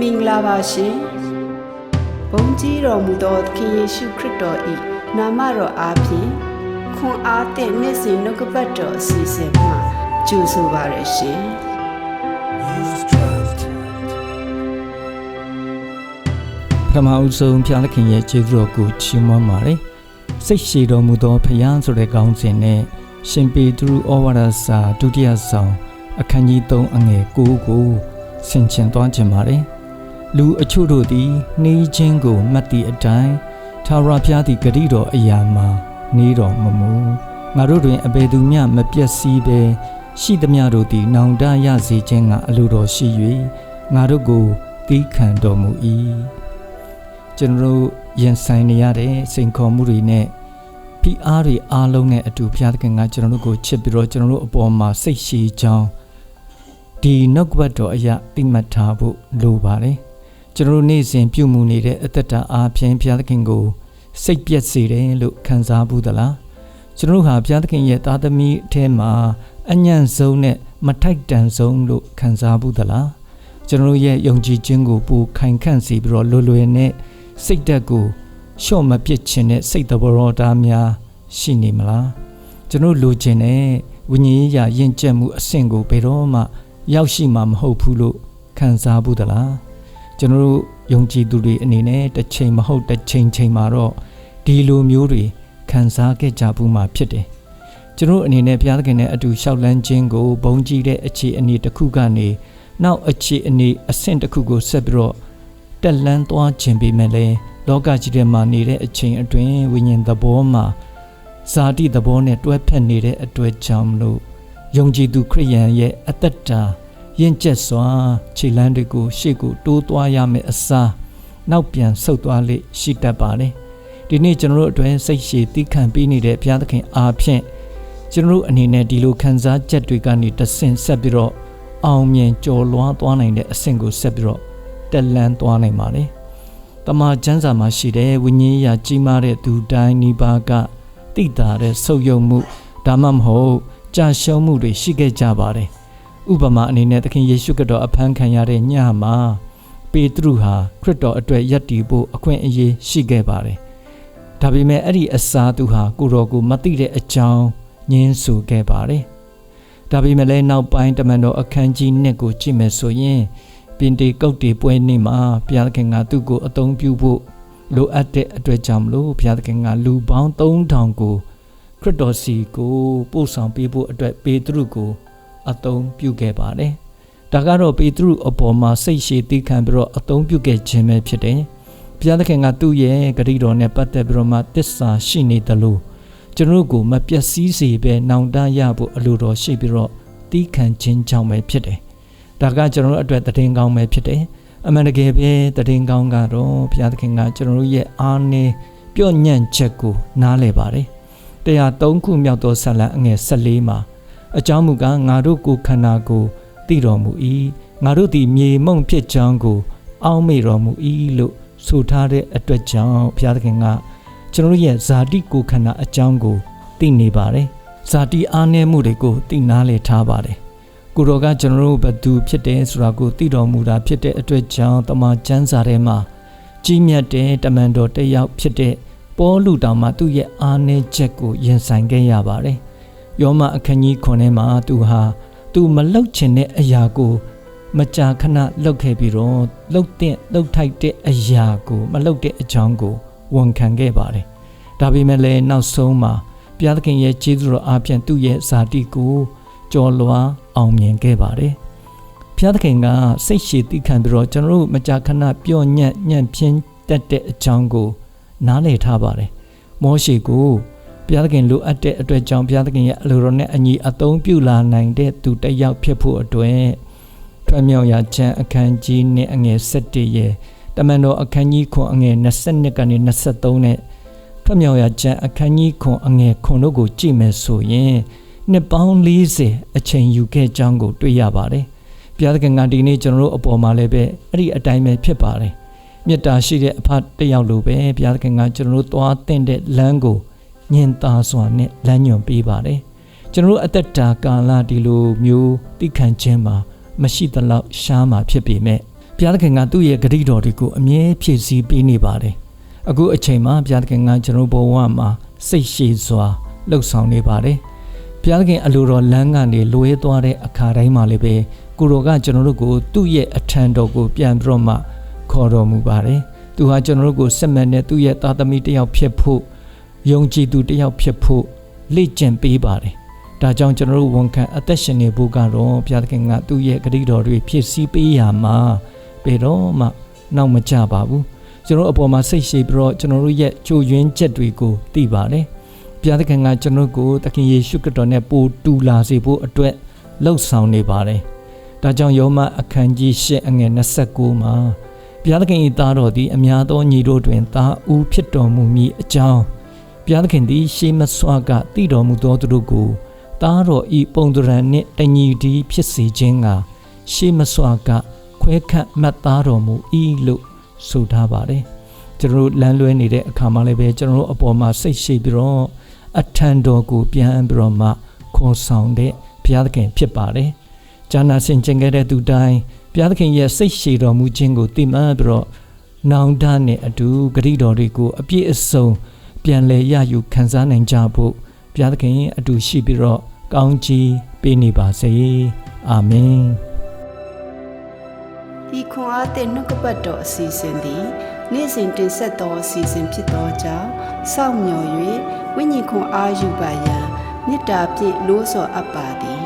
မင်္ဂလာပါရှင်ဘုန်းကြီးတော်မူသောသခင်ယေရှုခရစ်တော်၏နာမတော်အားဖြင့်ခွန်အားသည့်နေ့စဉ်နှုတ်ကပတ်တော်အစီအစဉ်မှာကြိုဆိုပါရရှင်ပထမအဦးဆုံးဖျားသခင်ရဲ့ကျေးဇူးတော်ကိုချီးမွမ်းပါတယ်စိတ်ရှည်တော်မူသောဖျားဆိုတဲ့ခေါင်းစဉ်နဲ့ရှင်ပေတရုဩဝါဒစာဒုတိယဆောင်အခန်းကြီး3အငယ်9ကိုဆင်ခြင်သွားခြင်းပါတယ် လူအချို့တို့သည်နှီးချင်းကိုမှတ်သည့်အတိုင်းသာရဖျားသည့်ဂရိတော်အရာမှာနေတော်မမူငါတို့တွင်အဘယ်သူမျှမပြည့်စည်ဘဲရှိသမျှတို့သည်နောင်တရစေခြင်းကအလိုတော်ရှိ၍ငါတို့ကိုသီးခံတော်မူ၏ကျွန်တော်တို့ရင်ဆိုင်နေရတဲ့စိန်ခေါ်မှုတွေနဲ့ဖိအားတွေအားလုံးနဲ့အတူဘုရားသခင်ကကျွန်တော်တို့ကိုချစ်ပြီးတော့ကျွန်တော်တို့အပေါ်မှာစိတ်ရှိကြောင်းဒီနှုတ်ကပတ်တော်အရာတိမှတ်ထားဖို့လိုပါတယ် ကျွန်တော်တို့နေ့စဉ်ပြုမှုနေတဲ့အသက်တာအားဖြင့်ဘုရားသခင်ကိုစိတ်ပြည့်စေတယ်လို့ခံစားဘူးသလားကျွန်တော်တို့ဟာဘုရားသခင်ရဲ့သားသမီးအထဲမှာအညံ့ဆုံးနဲ့မထိုက်တန်ဆုံးလို့ခံစားဘူးသလားကျွန်တော်တို့ရဲ့ယုံကြည်ခြင်းကိုပိုခိုင်ခန့်စေပြီးတော့လွယ်လွယ်နဲ့စိတ်ဓာတ်ကိုလျှော့မပစ်ခြင်းနဲ့စိတ်တဘောတော်သားများရှိနေမလားကျွန်တော်လိုချင်တဲ့ဝိညာဉ်ရေးရာယဉ်ကျေးမှုအဆင့်ကိုဘယ်တော့မှ ရောက်ရှိမှာမဟုတ်ဘူးလို့ခံစားဘူးသလား ကျွန်တော်တို့ယုံကြည်သူတွေအနေနဲ့တစ်ချိန်မဟုတ်တစ်ချိန်ချိန်မှာတော့ဒီလိုမျိုးတွေခံစားခဲ့ကြဘူးမှာဖြစ်တယ်ကျွန်တော်အနေနဲ့ဘုရားသခင်နဲ့အတူရှောက်လန်းခြင်းကိုဘုံကြည့်တဲ့အခြေအနေတစ်ခုကနေနောက်အခြေအနေအဆင့်တစ်ခုကိုဆက်ပြီးတော့တက်လန်းသွားခြင်းပေမဲ့လည်းလောကကြီးထဲမှာနေတဲ့အချိန်အတွင်းဝိညာဉ်သဘောမှာဇာတိသဘောနဲ့တွဲဖက်နေတဲ့အတွက်ကြောင့်မလို့ယုံကြည်သူခရိယန်ရဲ့အသက်တာ ယဉ်ကျက်စွာခြေလမ်းတွေကိုရှေ့ကိုတိုးသွားရမယ်အစားနောက်ပြန်ဆုတ်သွားလေရှိတတ်ပါတယ်ဒီနေ့ကျွန်တော်တို့အတွင်းစိတ်ရှည်တိခံပြီးနေတဲ့ဘုရားသခင်အားဖြင့်ကျွန်တော်တို့အနေနဲ့ဒီလိုခံစားချက်တွေကနေတဆင့်ဆက်ပြီးတော့အောင်မြင်ကျော်လွှားသွားနိုင်တဲ့အဆင့်ကိုဆက်ပြီးတော့တက်လန်းသွားနိုင်ပါတယ်တမန်ကျမ်းစာမှာရှိတဲ့ဝိညာဉ်ရာကြီးမားတဲ့သူတိုင်းနိပါကတိတာတဲ့ဆုပ်ယုပ်မှုဒါမှမဟုတ်ကြာရှုံးမှုတွေရှိခဲ့ကြပါတယ် ဥပမာအနေနဲ့သခင်ယေရှုခရစ်တော်အဖမ်းခံရတဲ့ညမှာပေတရုဟာခရစ်တော်အတွက်ယက်တီဖို့အခွင့်အရေးရှိခဲ့ပါတယ်ဒါပေမဲ့အဲ့ဒီအစားသူဟာကိုတော်ကိုမသိတဲ့အကြောင်းညင်းဆိုခဲ့ပါတယ်ဒါပေမဲ့လည်းနောက်ပိုင်းတမန်တော်အခန်းကြီး1ကိုကြည့်မယ်ဆိုရင်ပင်တေကုတ်တေပွဲနေ့မှာဘုရားသခင်ကသူ့ကိုအသုံးပြုဖို့လိုအပ်တဲ့အတွက်ကြောင့်မလို့ဘုရားသခင်ကလူပေါင်း3000ကိုခရစ်တော်စီကိုပို့ဆောင်ပေးဖို့အတွက်ပေတရုကို အသုံးပြုခဲ့ပါတယ်။ဒါကတော့ပေတရုအပေါ်မှာစိတ်ရှည်သိခံပြီးတော့အသုံးပြုခဲ့ခြင်းပဲဖြစ်တယ်။ဘုရားသခင်ကသူ့ရဲ့ဂရုတော်နဲ့ပတ်သက်ပြီးတော့မှတစ္ဆာရှိနေတယ်လို့ကျွန်တော်တို့ကိုမပျက်စီးစေပဲနောင်တရဖို့အလိုတော်ရှိပြီးတော့တီးခံခြင်းကြောင့်ပဲဖြစ်တယ်။ဒါကကျွန်တော်တို့အတွက်တည်င်းကောင်းပဲဖြစ်တယ်။အမှန်တကယ်ပဲတည်င်းကောင်းကတော့ဘုရားသခင်ကကျွန်တော်တို့ရဲ့အားနည်းပြော့ညံ့ချက်ကိုနားလည်ပါတယ်။တရား၃ခုမြောက်သောဆလံအငယ်၁၄မှာ အကြောင်းမူကားငါတို့ကိုခန္ဓာကိုသိတော်မူ၏ငါတို့သည်မြေမုံဖြစ်ကြောင်းကို အောက်မေ့တော်မူ၏လို့ဆိုထားတဲ့အတွက်ကြောင့်ဘုရားသခင်ကကျွန်တော်ရဲ့ဇာတိကိုခန္ဓာအကြောင်းကိုသိနေပါတယ်ဇာတိအားနည်းမှုတွေကိုသိနာလေထားပါတယ်ကိုတော်ကကျွန်တော်တို့ဘသူဖြစ်တယ်ဆိုတာကိုသိတော်မူတာဖြစ်တဲ့အတွက်ကြောင့်တမန်ကျမ်းစာထဲမှာကြီးမြတ်တဲ့တမန်တော်တစ်ယောက်ဖြစ်တဲ့ပေါလုတောင်မှသူ့ရဲ့အားနည်းချက်ကိုရင်ဆိုင်ခဲ့ရပါတယ် ယောမအခန်းကြီး9ထဲမှာသူဟာသူမလှုပ်ချင်တဲ့အရာကိုမကြာခဏလှုပ်ခဲ့ပြီးတော့လှုပ်တဲ့လှုပ်ထိုက်တဲ့အရာကိုမလှုပ်တဲ့အကြောင်းကိုဝန်ခံခဲ့ပါတယ်။ဒါပေမဲ့လည်းနောက်ဆုံးမှာဘုရားသခင်ရဲ့ကျေးဇူးတော်အားဖြင့်သူ့ရဲ့ဇာတိကိုကြော်လွားအောင်မြင်ခဲ့ပါတယ်။ဘုရားသခင်ကစိတ်ရှည်သိခံပြီးတော့ကျွန်တော်တို့မကြာခဏပြော့ညံ့ညံ့ပြင်းတက်တဲ့အကြောင်းကိုနားလည်ထားပါတယ်။မောရှေကို ဘုရားသခင်လိုအပ်တဲ့အတွက်ကြောင့်ဘုရားသခင်ရဲ့အလိုတော်နဲ့အညီအသုံးပြုလာနိုင်တဲ့သူတစ်ယောက်ဖြစ်ဖို့အတွက်ထွက်မြောက်ရာချမ်းအခန်းကြီးနဲ့အငယ်7ရဲ့တမန်တော်အခန်းကြီးခွန်အငယ်22ကနေ23နဲ့ထွက်မြောက်ရာချမ်းအခန်းကြီးခွန်အငယ်ခွန်တို့ကိုကြည့်မယ်ဆိုရင်နှစ်ပေါင်း40အချိန်ယူခဲ့ကြောင်းကိုတွေ့ရပါတယ်ဘုရားသခင်ကဒီနေ့ကျွန်တော်တို့အပေါ်မှာလည်းပဲအဲ့ဒီအတိုင်းပဲဖြစ်ပါတယ်မေတ္တာရှိတဲ့အဖတစ်ယောက်လိုပဲဘုရားသခင်ကကျွန်တော်တို့သွားတဲ့လမ်းကို ညင်သာစွာနဲ့လမ်းညွန်ပေးပါတယ်ကျွန်တော်တို့အသက်တာကာလဒီလိုမျိုးသိခံခြင်းမှာမရှိသလောက်ရှားမှာဖြစ်ပေမဲ့ဘုရားသခင်ကသူ့ရဲ့ဂရုတော်တွေကိုအမြဲဖြည့်ဆည်းပေးနေပါတယ်အခုအချိန်မှာဘုရားသခင်ကကျွန်တော်ဘဝမှာစိတ်ရှည်စွာလှုပ်ဆောင်နေပါတယ်ဘုရားသခင်အလိုတော်လမ်းကနေလွဲသွားတဲ့အခါတိုင်းမှာလည်းပဲကိုရောကကျွန်တော်တို့ကိုသူ့ရဲ့အထံတော်ကိုပြန်ပြီးတော့မှခေါ်တော်မူပါတယ်သူဟာကျွန်တော်တို့ကိုစစ်မှန်တဲ့သူ့ရဲ့သားသမီးတစ်ယောက်ဖြစ်ဖို့ ယုံကြည်သူတစ်ယောက်ဖြစ်ဖို့လေ့ကျင့်ပေးပါတယ်ဒါကြောင့်ကျွန်တော်တို့ဝန်ခံအသက်ရှင်နေဖို့ကတော့ဘုရားသခင်ကသူ့ရဲ့ဂရုတော်တွေဖြည့်ဆည်းပေးရမှာဘယ်တော့မှနောက်မကျပါဘူးကျွန်တော်တို့အပေါ်မှာစိတ်ရှိပြီးတော့ကျွန်တော်တို့ရဲ့ကြိုယွင်းချက်တွေကိုသိပါတယ်ဘုရားသခင်ကကျွန်တော်တို့ကိုသခင်ယေရှုခရစ်တော်နဲ့ပို့တူလာစေဖို့အတွက်လှုပ်ဆောင်နေပါတယ်ဒါကြောင့်ယောမအခန်းကြီး၈အငယ်29မှာဘုရားသခင်၏သားတော်သည်အများသောညီတို့တွင်သားဦးဖြစ်တော်မူမည်အကြောင်း ဘုရားသခင်သည်ရှေးမဆွာကတည်တော်မူသောသူတို့ကိုသားတော်ဤပုံသဏ္ဍာန်နှင့်တညီတည်းဖြစ်စေခြင်းကရှေးမဆွာကခွဲခန့်မှတ်သားတော်မူ၏လို့ဆိုထားပါတယ်ကျွန်တော်တို့လမ်းလွဲနေတဲ့အခါမှာလည်းပဲကျွန်တော်တို့အပေါ်မှာစိတ်ရှိပြီးတော့အထံတော်ကိုပြန်ပြီးတော့မှခေါ်ဆောင်တဲ့ဘုရားသခင်ဖြစ်ပါတယ်။ဂျာနာစင်ကျင်ခဲ့တဲ့သူတိုင်းဘုရားသခင်ရဲ့စိတ်ရှိတော်မူခြင်းကိုသိမှတ်ပြီးတော့နောင်တနဲ့အတူဂရိတော်တွေကိုအပြည့်အစုံ ပြန်လည်ရယူခံစားနိုင်ကြဖို့ဘုရားသခင်အတူရှိပြီးတော့ကောင်းချီးပေးနေပါစေ။အာမင်ဤခွန်အားသည့်နှုတ်ကပတ်တော်အစီအစဉ်သည်နေ့စဉ်တင်ဆက်သောအစီအစဉ်ဖြစ်သောကြောင့်စောင့်မျှော်၍ဝိညာဉ်ခွန်အားယူပါရန်မေတ္တာဖြင့်လို့ဆော်အပ်ပါသည်